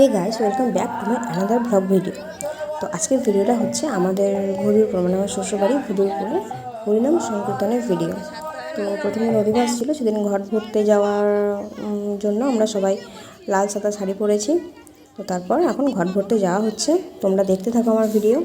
Hey guys welcome back to my another blog video তো আজকের ভিডিওটা হচ্ছে আমাদের ঘুরির আমার শ্বশুরবাড়ি ঘুরিপুরে হরিনাম সংকীর্তনের ভিডিও তো প্রথমে রবিবার ছিল, সেদিন ঘর ঘুরতে যাওয়ার জন্য আমরা সবাই লাল সাদা শাড়ি পরেছি। তো তারপর এখন ঘর ঘুরতে যাওয়া হচ্ছে। তোমরা দেখতে থাকো আমার ভিডিও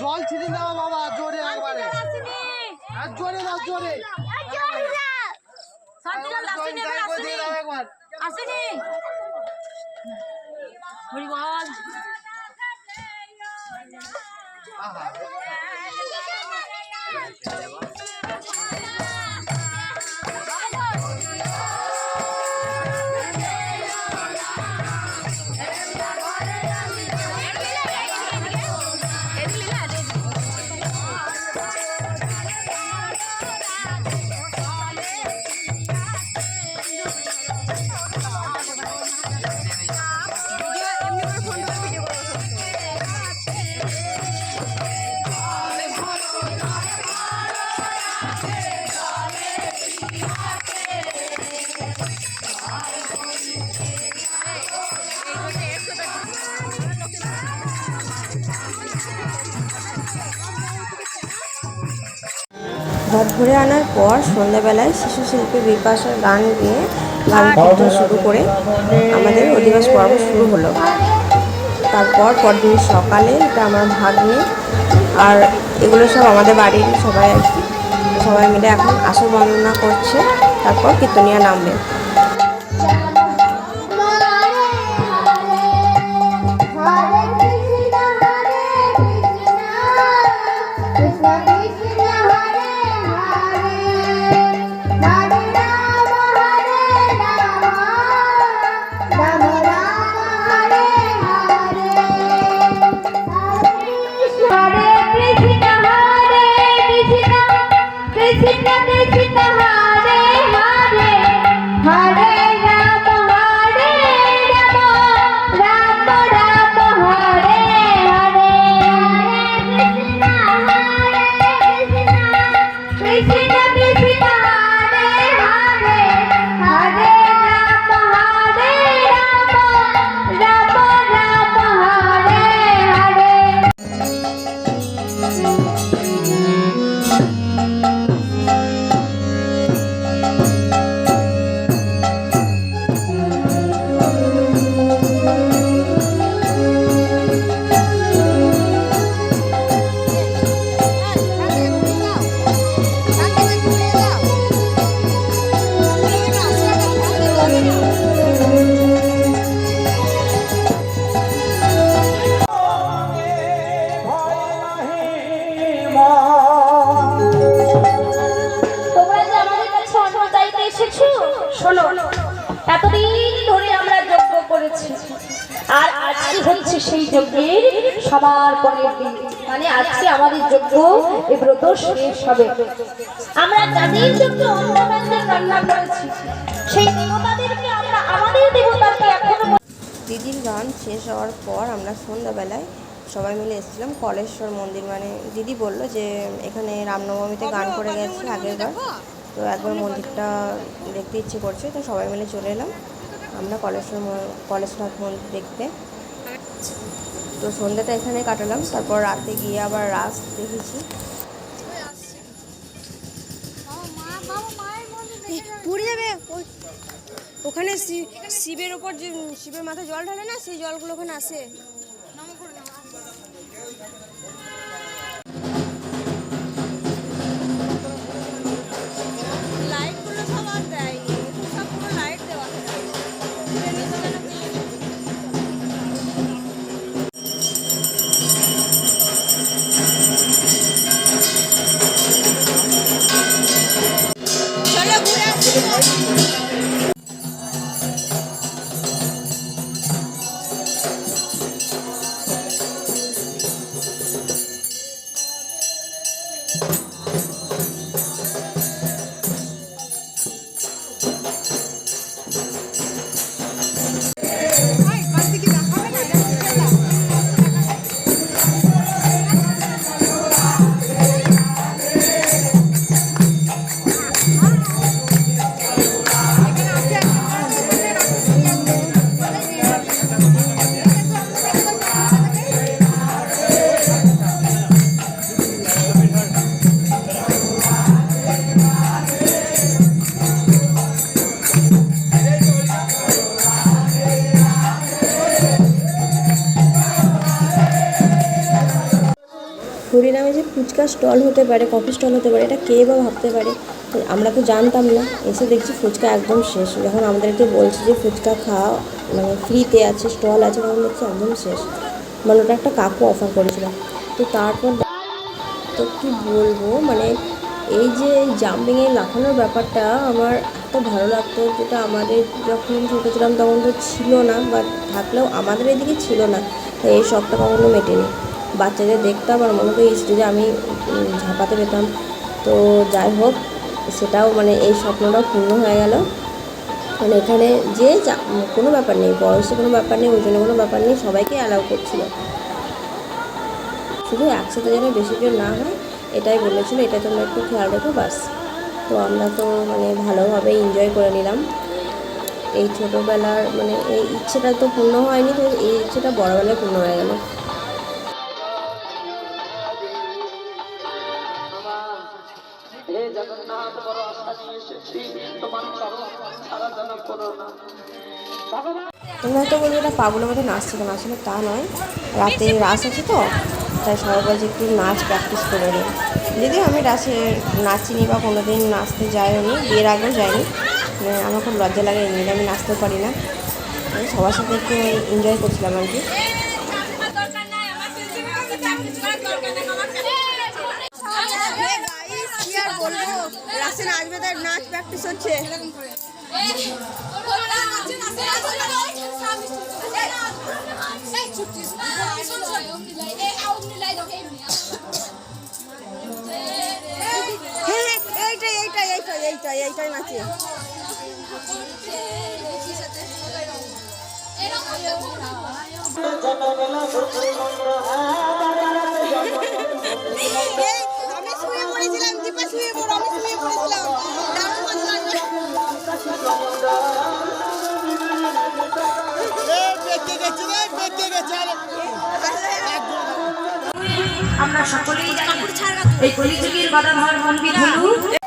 জল ছিটি না বাবা জোরে একবারে। আর জোরে না জোরে। আসিনি হরি বল আহা। ঘুরে আনার পর সন্ধ্যাবেলায় শিশু শিল্পী বিপাশার গান গিয়ে গান কীর্তন শুরু করে আমাদের অধিবাস পর্ব শুরু হলো। তারপর পরদিন সকালে এটা আমার ভাগ্নে আর এগুলো সব আমাদের বাড়ির সবাই আর কি। সবাই মিলে এখন আসর বর্ণনা করছে তারপর কীর্তনিয়া নামবে। রান্না করেছি। সেই দেবতাদেরকে আমরা, আমাদের দেবতাকে এখনও দিদির গান শেষ হওয়ার পর আমরা সন্ধ্যাবেলায় সবাই মিলে এসেছিলাম কলেশ্বর মন্দির। মানে দিদি বলল যে, এখানে রামনবমীতে গান করে গেছে আগের বার তো একবার মন্দিরটা দেখতে ইচ্ছে করছে, তো সবাই মিলে চলে এলাম। আমরা কলেশ্বর কলেশ্বরনাথ মন্দির দেখতে। তো সন্ধ্যাটা এখানে কাটালাম। তারপর রাতে গিয়ে আবার রাস দেখেছি। পুড়ে যাবে। ওখানে শিবের ওপর যে শিবের মাথায় জল ঢালে না, সেই জলগুলো ওখানে আসে। ফুচকা স্টল হতে পারে, কফি স্টল হতে পারে, এটা কে বা ভাবতে পারে? আমরা তো জানতাম না। এসে দেখছি ফুচকা একদম শেষ। যখন আমাদেরকে বলছে যে ফুচকা খাওয়া মানে ফ্রিতে আছে, স্টল আছে, তখন দেখছি একদম শেষ। মানে ওটা একটা কাকু অফার করেছিল। তো তারপর তো কি বলব? মানে এই যে জাম্পিংয়ে লাফানোর ব্যাপারটা আমার এত ভালো লাগতো, যেটা আমাদের যখন ছোটো ছিলাম তখন তো ছিল না বা থাকলেও আমাদের এদিকে ছিল না। তো এই শখটা কখনো মেটেনি। বাচ্চাদের দেখতাম আর মনে হতো স্টেজে আমি ঝাঁপাতে পেতাম। তো যাই হোক, সেটাও মানে এই স্বপ্নটাও পূর্ণ হয়ে গেল। মানে এখানে যে যা- কোনো ব্যাপার নেই, বয়সে কোনো ব্যাপার নেই, ওজনে কোনো ব্যাপার নেই, সবাইকে অ্যালাউ করছিল। শুধু একসাথে যেন বেশি জন না হয়, এটাই বলেছিল, এটা তোমরা একটু খেয়াল রেখো বাস তো আমরা তো মানে ভালোভাবে এনজয় করে নিলাম। এই ছোটোবেলার মানে এই ইচ্ছেটা তো পূর্ণ হয়নি, তো এই ইচ্ছেটা বড়োবেলায় পূর্ণ হয়ে গেল। তোমরা হয়তো বলবে এটা পাগলের মতো নাচছে কেন? আসলে তা নয়। রাতে রাস আছে তো তাই সবাই বলছে একটু নাচ প্র্যাকটিস করে নিই যদিও আমি রাসে নাচিনি বা কোনো দিন নাচতে যাইনি বিয়ের আগেও যাইনি। মানে আমার খুব লজ্জা লাগে এমনি আমি নাচতেও পারি না। আমি সবার সাথে একটু এনজয় করছিলাম আর কি। দরকার নাই আমার সিলসিলাতে প্র্যাকটিস করার দরকার নাই আমার হে গাইস কি আর রাসে নাচবে তাই নাচ প্র্যাকটিস হচ্ছে। এইটাই এইটাই এইটাই এইটাই এইটাই নাচে আমি শুয়ে পড়েছিলাম, দীপা শুয়ে পড়ো আমি শুয়ে পড়েছিলাম আমরা সকলেই জানি এই কলিযুগের বিধু ব্রহ্মাণ্ড গোপী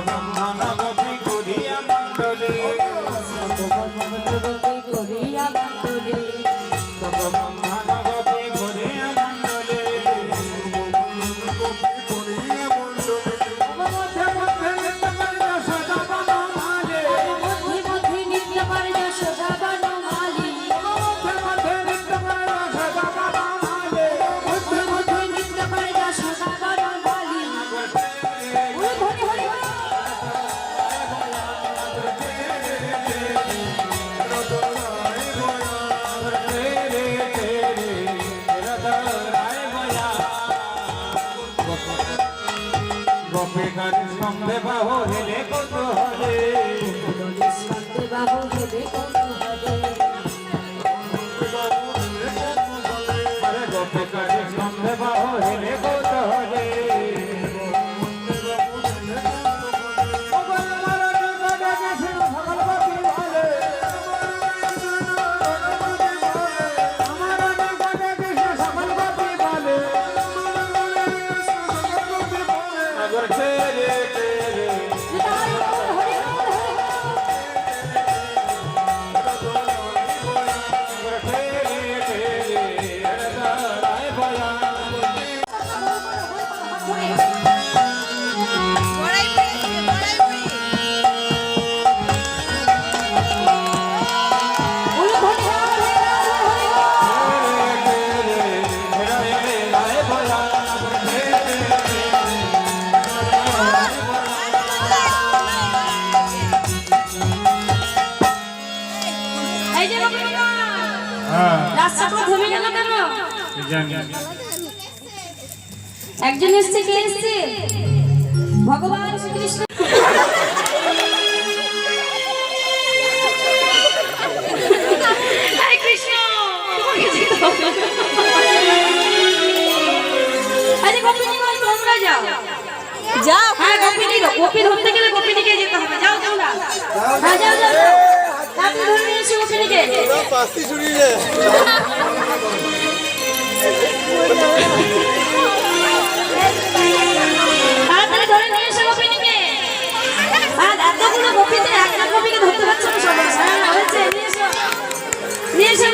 ब्रह्मणा de a. একজন এসছে কে এসছে? ভগবান শ্রীকৃষ্ণ। হরে কৃষ্ণ। তোমাকে যেতে হবে। আরে গোপিনী ভাই তোমরা যাও। যাও হ্যাঁ গোপিনী গোপী ধরতে গেলে গোপিনীকে যেতে হবে। যাও তোমরা। হ্যাঁ যাও যাও যাও। তাড়াতাড়ি ধরে নিয়ে এসো গোপিনীকে। পাস্তি চুরিয়ে ধরতে পারছ না সবাই হ্যাঁ হয়েছে নিয়ে এসো নিয়ে এসো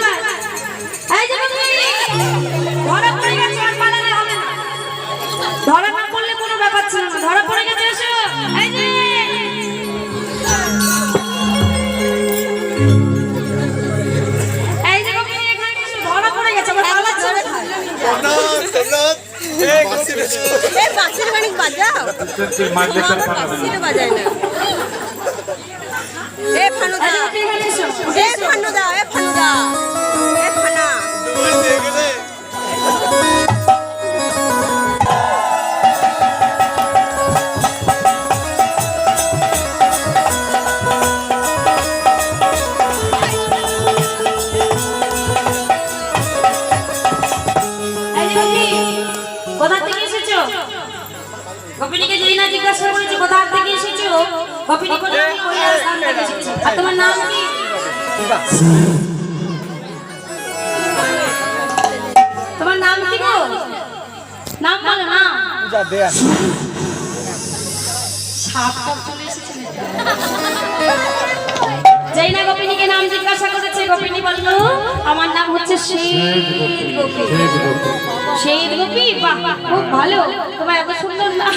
ফানুদা এ ফানুদা এ ফানা গোপিনী বলে আমি কৈলাস ধাম থেকে এসেছি আর তোমার নাম কি তোমার নাম কি গো নাম বলো না সাপ টাপ চলে এসেছে যেই না গোপিনীকে নাম জিজ্ঞাসা করেছে গোপিনী বলল আমার নাম হচ্ছে শ্বেত গোপী শ্বেত গোপী বাহ, খুব ভালো তোমার এত সুন্দর না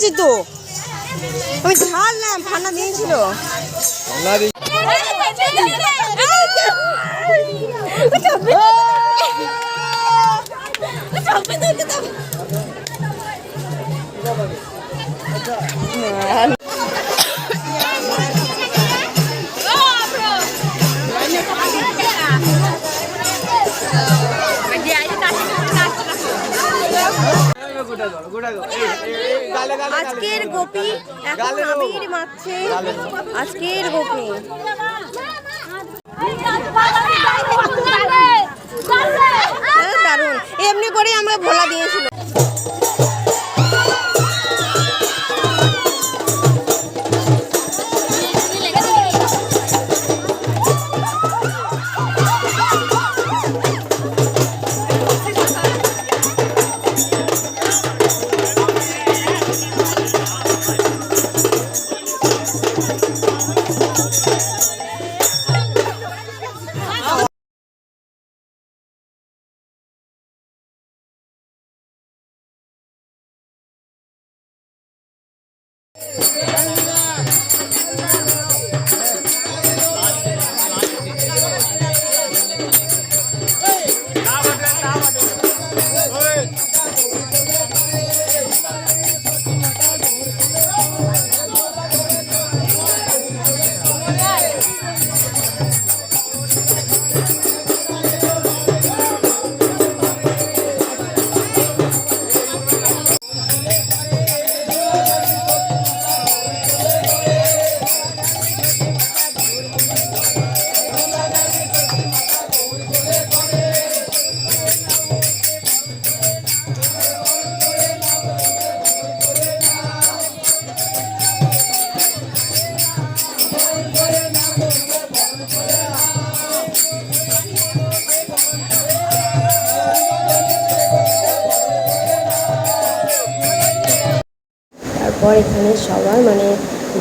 দিয়েছে তো। আমি ছাড়লাম ঠান্ডা দিয়েছিল। আজকের গোপি এখন আবির মাখছে আজকের গোপী। হ্যাঁ, দারুণ। এমনি করে আমরা ভোলা দিয়েছিল।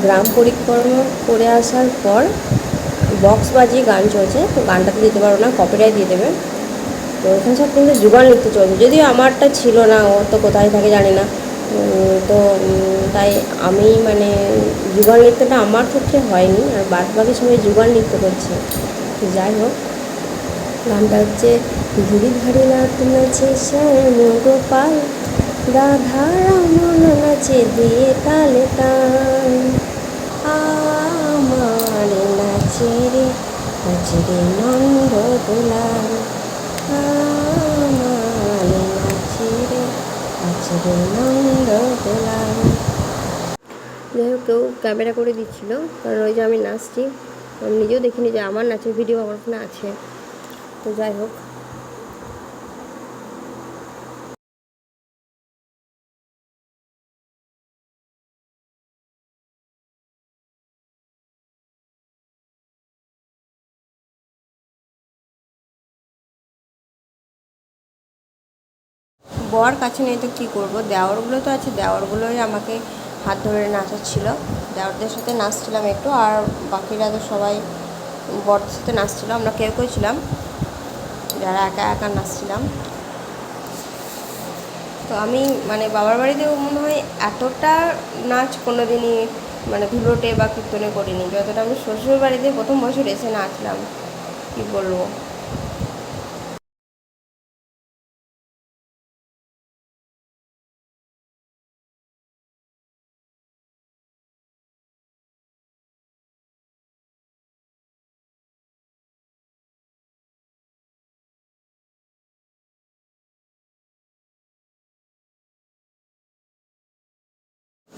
গ্রাম পরিক্রমা করে আসার পর বক্স বাজিয়ে গান চলছে, তো গানটাতে দিতে পারব না কপিরাইট দিয়ে দেবে। তো এখানে সব কিন্তু যুগল নৃত্য চলছে, যদিও আমারটা ছিল না, ও তো কোথায় থাকে জানি না। তো তাই আমি মানে যুগল নৃত্যটা আমার ক্ষেত্রে হয়নি, আর বাদ বাকি সবাই যুগল নৃত্য করছে। যাই হোক, গানটা হচ্ছে ধীরে ধারে নাচ নাচে গোপাল, রাধা রমন নাচে দিয়ে তালে তাল। আমার নাচে রে নাচে রে নন্দ দুলাল। আমার নাচে রে নাচে রে নন্দ দুলাল। যাই হোক, কেউ ক্যামেরা করে দিচ্ছিল, কারণ ওই যে আমি নাচছি, আমি নিজেও দেখিনি যে আমার নাচের ভিডিও আমার ওখানে আছে। তো যাই হোক। বর কাছে নেই তো কী করব? দেওয়ারগুলো তো আছে, দেওয়ারগুলোই আমাকে হাত ধরে নাচাচ্ছিল। দেওয়ারদের সাথে নাচছিলাম একটু, আর বাকিরা তো সবাই বরদের সাথে নাচছিল, আমরা কেউ কেউ ছিলাম। যারা একা একা নাচছিলাম। তো আমি মানে বাবার বাড়িতেও মনে হয় এতটা নাচ কোনো দিনই মানে ধুলোটে বা কীর্তনে করিনি। যতটা আমি শ্বশুর বাড়িতে প্রথম বছর এসে নাচলাম, কী বলব?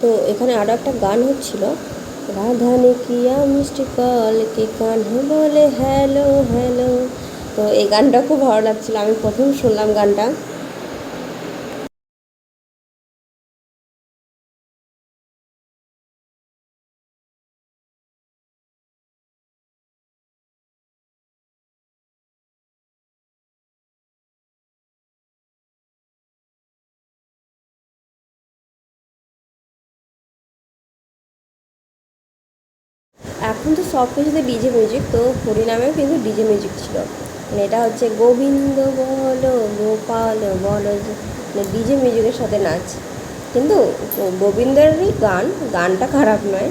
তো এখানে আরও একটা গান হচ্ছিল রাধা নে কিয়া মিষ্টি কল কে কানে বলে, হ্যালো হ্যালো। তো এই গানটা খুব ভালো লাগছিল। আমি প্রথম শুনলাম গানটা। এখন তো সব কিছুতে ডিজে মিউজিক তো হরিনামেও কিন্তু ডিজে মিউজিক ছিল। মানে এটা হচ্ছে গোবিন্দ বলো, গোপাল বলো মানে ডিজে মিউজিকের সাথে নাচ। কিন্তু গোবিন্দেরই গান, গানটা খারাপ নয়।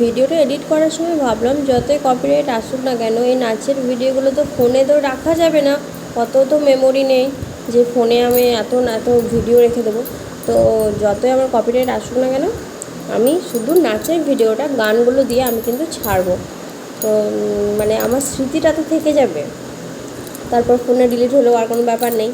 ভিডিওটা এডিট করার সময় ভাবলাম, যতই কপিরাইট আসুক না কেন, এই নাচের ভিডিওগুলো তো ফোনে তো রাখা যাবে না। অত তো মেমোরি নেই যে ফোনে আমি এত এত ভিডিও রেখে দেবো। তো যতই আমার কপিরাইট আসুক না কেন, আমি শুধু নাচের ভিডিওটা, গানগুলো দিয়ে আমি কিন্তু ছাড়বো। তো মানে আমার স্মৃতিটা তো থেকে যাবে। তারপর ফোনে ডিলিট হলেও আর কোনো ব্যাপার নেই।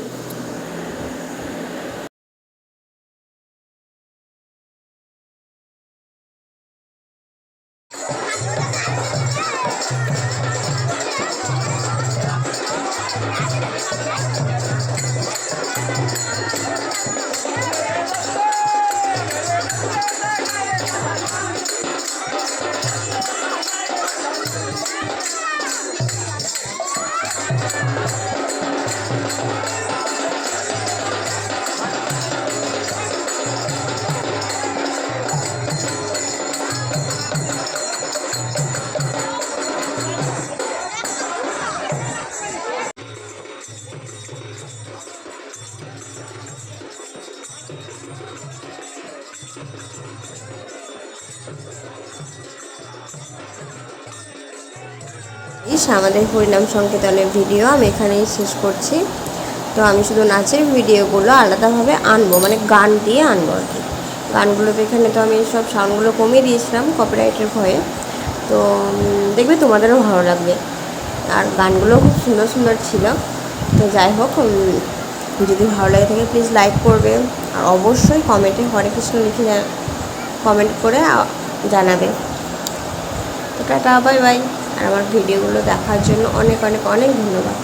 আমাদের হরিনাম সংকেতনের ভিডিও আমি এখানেই শেষ করছি। তো আমি শুধু নাচের ভিডিওগুলো আলাদাভাবে আনব মানে গান দিয়ে আনব আর কি। গানগুলো তো এখানে তো আমি সব সাউন্ডগুলো কমিয়ে দিয়েছিলাম কপিরাইটের ভয়ে। তো দেখবে তোমাদেরও ভালো লাগবে। আর গানগুলো খুব সুন্দর সুন্দর ছিল। তো যাই হোক যদি ভালো লাগে থাকে প্লিজ লাইক করবে। আর অবশ্যই কমেন্টে হরে কৃষ্ণ লিখে কমেন্ট করে জানাবে। তো টাটা, বাই বাই। আর আমার ভিডিওগুলো দেখার জন্য অনেক অনেক অনেক ধন্যবাদ।